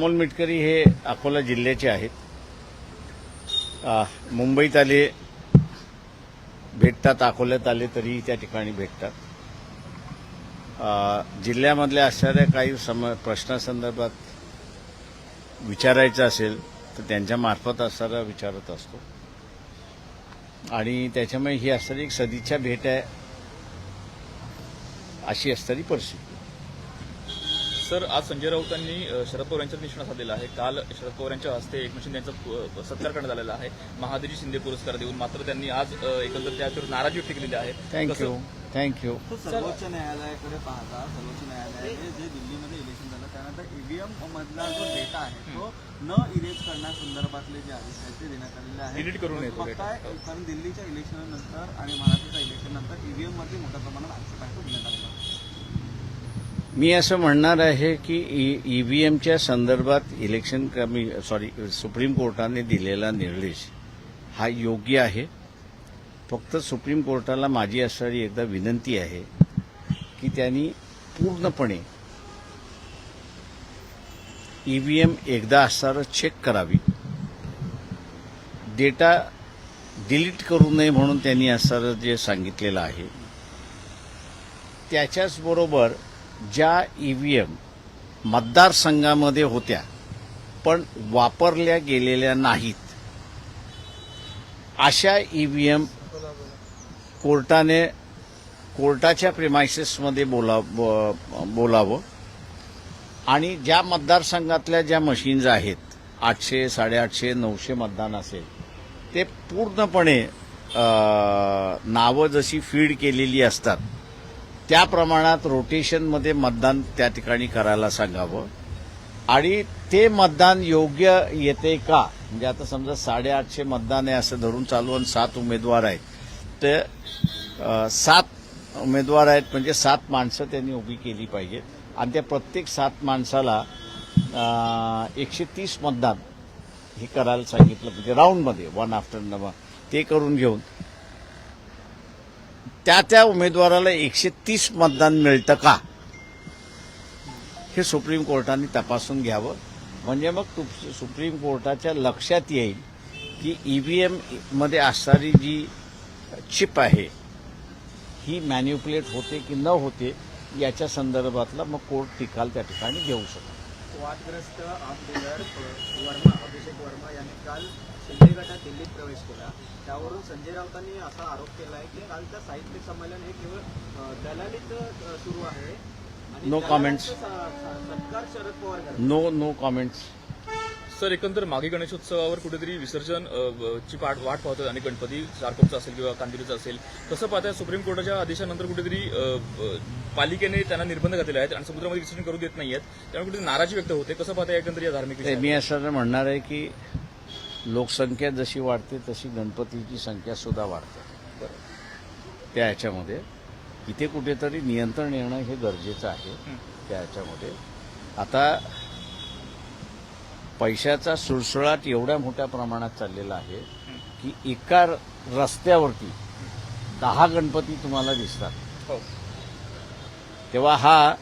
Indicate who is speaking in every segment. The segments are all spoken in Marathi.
Speaker 1: अमोल मिटकरी हे अकोला जिल्ह्याचे आहेत. मुंबईत आले भेटतात अकोल्यात आले तरीही त्या ठिकाणी भेटतात. जिल्ह्यामधल्या असणाऱ्या काही सम प्रश्नासंदर्भात विचारायचं असेल तर त्यांच्या मार्फत असणारा विचारत असतो. आणि त्याच्यामुळे ही असणारी एक सदिच्छा भेट आहे अशी असणारी परिस्थिती.
Speaker 2: सर आज संजय राऊतांनी अ, शरद पवार यांच्यावर निशाणा साधलेला आहे. काल शरद पवार यांच्या हस्ते एकनाथ शिंदे यांचा पु- सत्कार करण्यात आलेला आहे. महादजी शिंदे पुरस्कार देऊन मात्र त्यांनी आज एकंदर त्यावर नाराजी व्यक्त केलेली आहे.
Speaker 1: थँक्यू थँक्यू
Speaker 3: तो सर्वोच्च न्यायालयाकडे पाहता सर्वोच्च न्यायालयाने जे दिल्लीमध्ये इलेक्शन झालं त्यानंतर ईव्हीएम मधला जो डेटा आहे तो न इरेज करण्यासंदर्भातले जे आदेश आहेत ते देण्यात आलेले आहेत.
Speaker 2: Delete करून येतो
Speaker 3: फक्त. कारण दिल्लीच्या इलेक्शन नंतर आणि महाराष्ट्राच्या इलेक्शन नंतर ईव्हीएममध्ये मोठ्या प्रमाणात आक्षेप आहे तो घेण्यात आलेला आहे.
Speaker 1: मी असं म्हणणार आहे की e, ईव्हीएमच्या संदर्भात इलेक्शन कमी सॉरी सुप्रीम कोर्टाने दिलेला निर्देश हा योग्य आहे. फक्त सुप्रीम कोर्टाला माझी असणारी एकदा विनंती आहे की त्यांनी पूर्णपणे ईव्हीएम एकदा असणारं चेक करावी. डेटा डिलीट करू नये म्हणून त्यांनी असणारं जे सांगितलेलं आहे. त्याच्याचबरोबर ज्या ई व्ही एम मतदारसंघामध्ये होत्या पण वापरल्या गेलेल्या नाहीत. अशा ई व्ही एम कोर्टाने कोर्टाच्या प्रिमायसेसमध्ये बोला बोलावं. आणि ज्या मतदारसंघातल्या ज्या मशीन्स आहेत आठशे साडेआठशे नऊशे मतदान असेल ते पूर्णपणे नावं जशी फीड केलेली असतात त्या प्रमाणात रोटेशनमध्ये मतदान त्या ठिकाणी करायला सांगावं. आणि ते मतदान योग्य येते का? म्हणजे आता समजा साडेआठशे मतदान आहे असं धरून चालू आणि सात उमेदवार आहेत. ते सात उमेदवार आहेत म्हणजे सात माणसं त्यांनी उभी केली पाहिजेत. आणि त्या प्रत्येक सात माणसाला एकशे तीस मतदान हे करायला सांगितलं. म्हणजे राऊंडमध्ये वन आफ्टर ते करून घेऊन. त्या त्या उमेदवाराला एकशे तीस मतदान मिळतं का? हे सुप्रीम कोर्टाने तपासून घ्यावं. म्हणजे मग तु- सुप्रीम कोर्टाच्या लक्षात येईल की ईव्हीएममध्ये असणारी जी चिप आहे ही मॅन्युप्युलेट होते की न होते याच्या संदर्भातला मग कोर्ट निकाल त्या ठिकाणी घेऊ शकतो.
Speaker 4: वादग्रस्त आमदार वर्मा अभिषेक वर्मा यांनी काल शिंदे गटात दिल्लीत प्रवेश केला. त्यावरून संजय राऊतांनी असा आरोप केला आहे की कालचं साहित्य संमेलन हे केवळ दलालीचं अ, सुरू आहे. आणि
Speaker 1: No
Speaker 4: दलालांचं
Speaker 1: comments.
Speaker 4: स- स- सत्कार Sharad Pawar
Speaker 1: no no comments
Speaker 2: sir एकंदर मागे गणेशोत्सवावर कुठेतरी विसर्जन ची वाट वाट पाहतोय आणि गणपती चारकोपचा असेल किंवा कांदिवलीचा असेल. कसं पाहताय सुप्रीम कोर्टाच्या आदेशानंतर कुठेतरी पालिकेने त्यांना निर्बंध घातलेले आहेत आणि समुद्रामध्ये विसर्जन करू देत नाहीयेत. त्यामुळे कुठेतरी नाराजी व्यक्त होते. कसं पाहताय एकंदर या धार्मिक?
Speaker 1: मी असं म्हणणार आहे की लोकसंख्या जशी वाढते तशी गणपतीची संख्या सुद्धा वाढते. त्या ह्याच्यामध्ये इथे कुठेतरी नियंत्रण येणं हे गरजेचं आहे. त्या ह्याच्यामध्ये आता पैशाचा सुळसुळाट एवढ्या मोठ्या प्रमाणात चाललेला आहे की एका रस्त्यावरती दहा गणपती तुम्हाला दिसतात
Speaker 2: हो.
Speaker 1: तेव्हा हा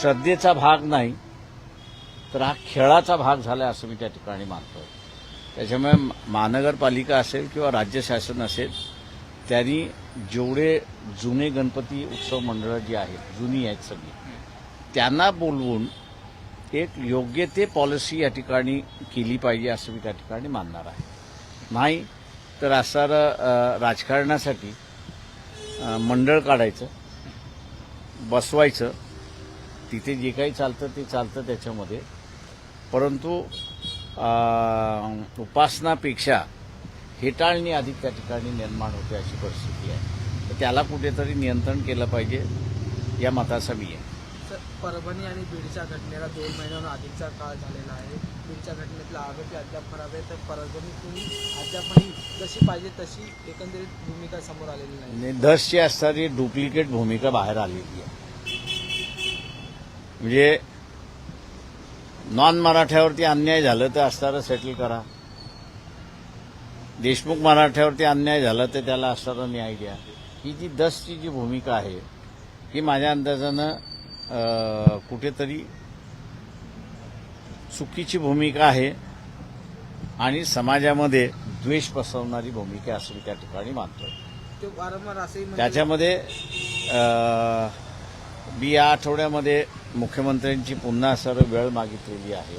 Speaker 1: श्रद्धेचा भाग नाही तर हा खेळाचा भाग झाला असं मी त्या ठिकाणी मानतो त्याच्यामुळे महानगरपालिका असेल किंवा राज्य शासन असेल त्यांनी जेवढे जुने गणपती उत्सव मंडळं जी आहेत जुनी आहेत सगळी त्यांना बोलवून एक योग्य ते पॉलिसी या ठिकाणी केली पाहिजे असं मी त्या ठिकाणी मानणार आहे. नाही तर असं राजकारणासाठी मंडळ काढायचं बसवायचं तिथे जे काही चालतं ते चालतं त्याच्यामध्ये. परंतु उपासनापेक्षा हेटाळणी अधिक त्या ठिकाणी निर्माण होते अशी परिस्थिती आहे. तर त्याला कुठेतरी नियंत्रण केलं पाहिजे या मताचा मी आहे.
Speaker 5: परभणी आणि बीडच्या घटनेला दोन महिन्याहून अधिकचा काळ झालेला आहे. बीडच्या घटनेतला आरोपी अद्याप फरार आहे तर परभणीतून अद्यापही जशी पाहिजे तशी एकंदरीत भूमिका समोर आलेली नाही.
Speaker 1: आणि दसची असणारी डुप्लिकेट भूमिका बाहेर आलेली आहे. म्हणजे नॉन मराठ्यावरती अन्याय झालं तर असणारं सेटल करा. देशमुख मराठ्यावरती अन्याय झाला तर त्याला असणारा न्याय द्या. ही जी दसची जी भूमिका आहे ही माझ्या अंदाजानं कुठेतरी चुकीची भूमिका आहे आणि समाजामध्ये द्वेष पसरवणारी भूमिका असं मी त्या ठिकाणी मानतोय.
Speaker 5: ते वारंवार असंही म्हणतात
Speaker 1: त्याच्यामध्ये मी या आठवड्यामध्ये मुख्यमंत्र्यांची पुन्हा सर वेळ मागितलेली आहे.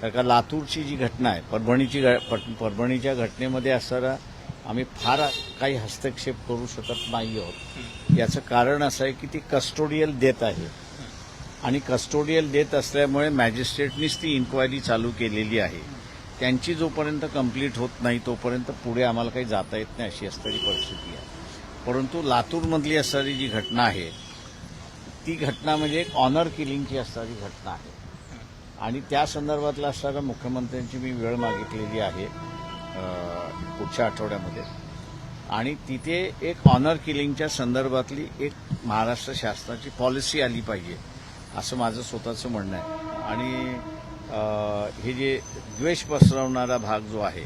Speaker 1: कारण का लातूरची जी घटना आहे परभणीची परभणीच्या घटनेमध्ये असणारा आम्ही फार काही हस्तक्षेप करू शकत नाही आहोत याचं कारण असं आहे की ती कस्टोडियल देत आहे. आणि कस्टोडियल देत असल्यामुळे मॅजिस्ट्रेटनीच ती इन्क्वायरी चालू केलेली आहे. त्यांची जोपर्यंत कंप्लीट होत नाही तोपर्यंत पुढे आम्हाला काही जाता येत नाही अशी असणारी परिस्थिती आहे. परंतु लातूरमधली असणारी जी घटना आहे ती घटना म्हणजे एक ऑनर किलिंगची असणारी घटना आहे. आणि त्या संदर्भातला असणाऱ्या मुख्यमंत्र्यांची मी वेळ मागितलेली आहे. पुढच्या आठवड्यामध्ये. आणि तिथे एक ऑनर किलिंगच्या संदर्भातली एक महाराष्ट्र शासनाची पॉलिसी आली पाहिजे असं माझं स्वतःचं म्हणणं आहे. आणि हे जे द्वेष पसरवणारा भाग जो आहे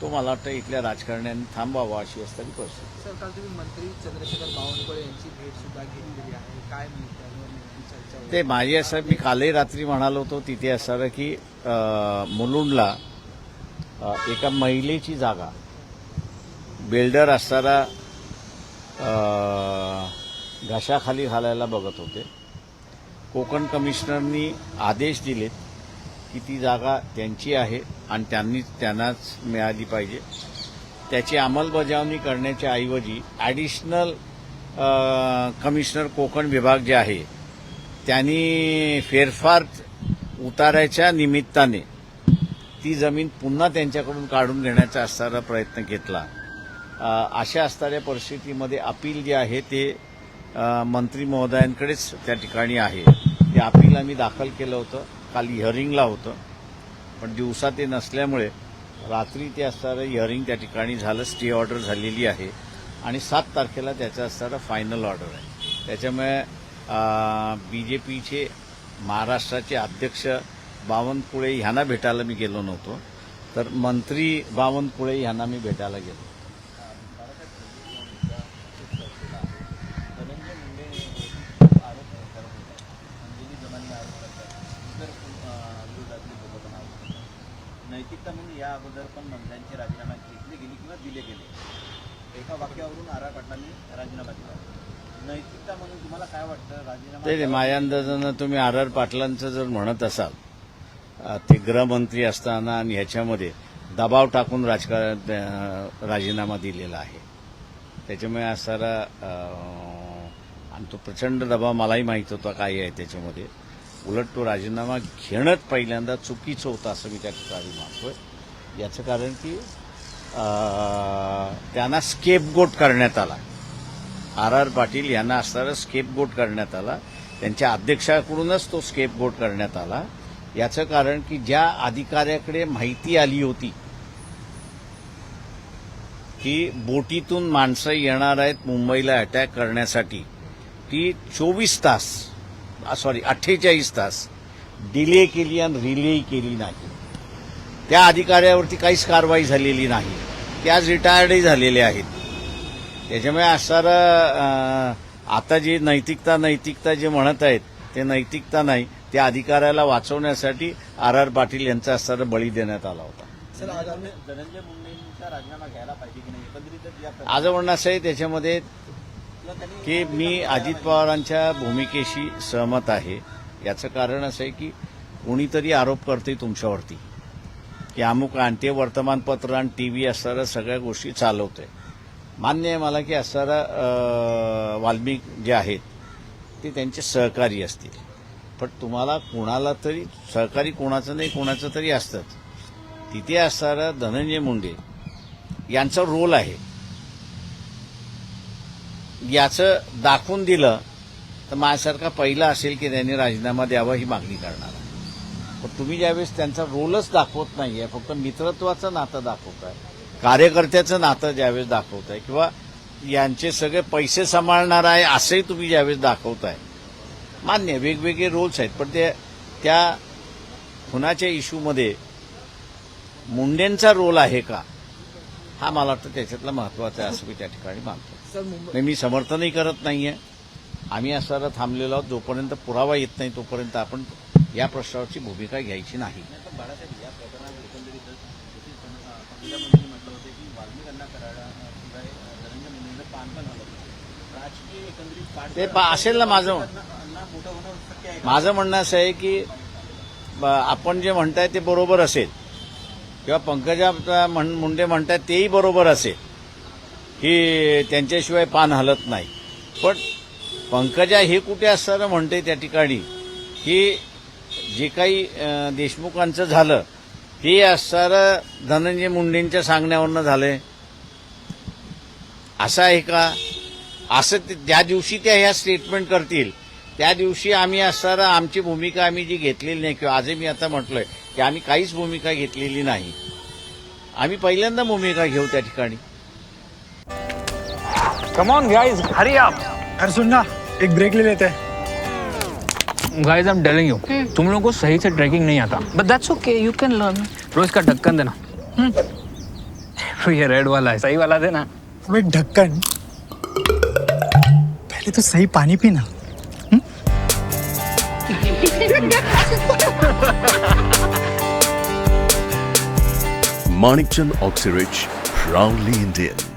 Speaker 1: तो मला वाटतं इथल्या राजकारण्यांनी थांबावा अशी असणारी परिस्थिती.
Speaker 5: सर काल तुम्ही मंत्री चंद्रशेखर बावनकुळे यांची भेट सुद्धा घेतलेली आहे. काय?
Speaker 1: ते माझी असं मी कालही रात्री म्हणालो होतो तिथे असणारं की मुलुंडला एका महिलेची जागा. बिल्डर असणारा घशाखाली घालायला बघत होते. कोकण कमिशनरनी आदेश दिलेत की ती जागा त्यांची आहे आणि त्यांनी त्यांनाच मिळाली पाहिजे. त्याची अंमलबजावणी करण्याच्या ऐवजी ॲडिशनल कमिशनर कोकण विभाग जे आहे त्यांनी फेरफार उतारायच्या निमित्ताने ती जमीन पुन्हा त्यांच्याकडून काढून घेण्याचा असणारा प्रयत्न घेतला. अशा असणाऱ्या परिस्थितीमध्ये अपील जे आहे ते मंत्री महोदयांकडेच त्या ठिकाणी आहे. ते अपील आम्ही दाखल केलं होतं. काल हिअरिंगला होतं. पण दिवसा ते नसल्यामुळे रात्री ते असणारं हिअरिंग त्या ठिकाणी झालं. स्टे ऑर्डर झालेली आहे. आणि सात तारखेला त्याचं असणारं फायनल ऑर्डर आहे. त्याच्यामुळे बी जे पीचे महाराष्ट्राचे अध्यक्ष बावनकुळे ह्यांना भेटायला मी गेलो नव्हतो. तर मंत्री बावनकुळे ह्यांना मी भेटायला गेलो.
Speaker 3: नैतिकता म्हणजे या अगोदर पण मंत्र्यांचे राजीनामा घेतले गेले किंवा दिले गेले. एका वाक्यावरून आरा पाटलांनी राजीनामा दिला. नैतिकता म्हणून तुम्हाला काय वाटतं? राजीनामा
Speaker 1: माझ्या अंदाजानं तुम्ही आर आर पाटलांचं जर म्हणत असाल ते गृहमंत्री असताना आणि ह्याच्यामध्ये दबाव टाकून राजकारण राजीनामा दिलेला आहे. त्याच्यामुळे असणारा आणि तो प्रचंड दबाव मलाही माहीत होता काय आहे त्याच्यामध्ये. उलट तो राजीनामा घेणंच पहिल्यांदा चुकीचं होतं असं मी त्या ठिकाणी मानतोय. याचं कारण की त्यांना स्केपगोट करण्यात आला. आर आर पाटील यांना असणारा स्केपगोट करण्यात आला. त्यांच्या अध्यक्षाकडूनच तो स्केपगोट करण्यात आला. याचं कारण की ज्या अधिकाऱ्याकडे माहिती आली होती की बोटीतून माणसं येणार आहेत मुंबईला अटॅक करण्यासाठी ती चोवीस तास सॉरी अठ्ठेचाळीस तास डिले केली आणि रिले केली नाही. त्या अधिकाऱ्यावरती काहीच कारवाई झालेली नाही. ते आज रिटायर्डही झालेले आहेत. त्याच्यामुळे असणारं आता जी नैतिकता नैतिकता जे म्हणत आहेत ते नैतिकता नाही. त्या अधिकाऱ्याला वाचवण्यासाठी आर आर पाटील यांचा असणारा बळी देण्यात आला होता.
Speaker 5: सर
Speaker 1: आज म्हणणं असं आहे त्याच्यामध्ये की मी अजित पवारांच्या भूमिकेशी सहमत आहे. याचं कारण असं आहे की कोणीतरी आरोप करते तुमच्यावरती. की अमुक आणते वर्तमानपत्र आणि टी व्ही असणाऱ्या सगळ्या गोष्टी चालवतोय. मान्य आहे मला की असणारा वाल्मिक जे आहेत ते त्यांचे सहकारी असतील. पण तुम्हाला कोणाला तरी सहकारी कोणाचं नाही कोणाचं तरी असतंच तिथे असणारं धनंजय मुंडे यांचा रोल आहे. याचं दाखवून दिलं तर माझ्यासारखा पहिला असेल की त्यांनी राजीनामा द्यावा ही मागणी करणार पण तुम्ही ज्यावेळेस त्यांचा रोलच दाखवत नाही आहे फक्त मित्रत्वाचं नातं दाखवताय कार्यकर्त्याचं नातं ज्यावेळेस दाखवताय किंवा यांचे सगळे पैसे सांभाळणार आहे असंही तुम्ही ज्यावेळेस दाखवताय मान्य आहे, वेगवेगळे रोल्स आहेत. पण ते त्या खुनाच्या इश्यूमध्ये मुंडेंचा रोल आहे का? हा मला वाटतं त्याच्यातला महत्त्वाचा आहे असं मी त्या ठिकाणी मानतो. मी समर्थनही करत नाहीये. आम्ही असणारा थांबलेलो आहोत जोपर्यंत पुरावा येत नाही तोपर्यंत आपण या प्रश्नावरची भूमिका घ्यायची नाही.
Speaker 3: बाळासाहेब
Speaker 1: ते असेल ना माझं माझं म्हणणं असं आहे की आपण जे म्हणताय ते बरोबर असेल. किंवा पंकजा म्हण- मुंडे म्हणतायत तेही बरोबर असेल. की त्यांच्याशिवाय पान हलत नाही. पण पंकजा हे कुठे असताना म्हणते त्या ठिकाणी की जे काही देशमुखांचं झालं ते असणारं धनंजय मुंडेंच्या सांगण्यावरनं झालंय. असं आहे का? असं ते- ज्या दिवशी त्या ह्या स्टेटमेंट करतील. त्या दिवशी आम्ही असणारा आमची भूमिका आम्ही जी घेतलेली नाही किंवा आजही मी आता म्हटलंय की आम्ही काहीच भूमिका घेतलेली नाही. आम्ही पहिल्यांदा भूमिका घेऊ त्या ठिकाणी.
Speaker 6: कम ऑन गाइस हरी आप
Speaker 7: अरे सुन ना एक ब्रेक ले लेते. हैं
Speaker 6: guys I am telling you तुम लोगों को सही से ट्रैकिंग नहीं आता. But that's okay you can learn रोज का ढक्कन देना. ये रेड वाला है सही वाला देना.
Speaker 7: ढक्कन पहले तो सही पानी पीना
Speaker 8: माणिकचंद ऑक्सीरिच राउली इंडियन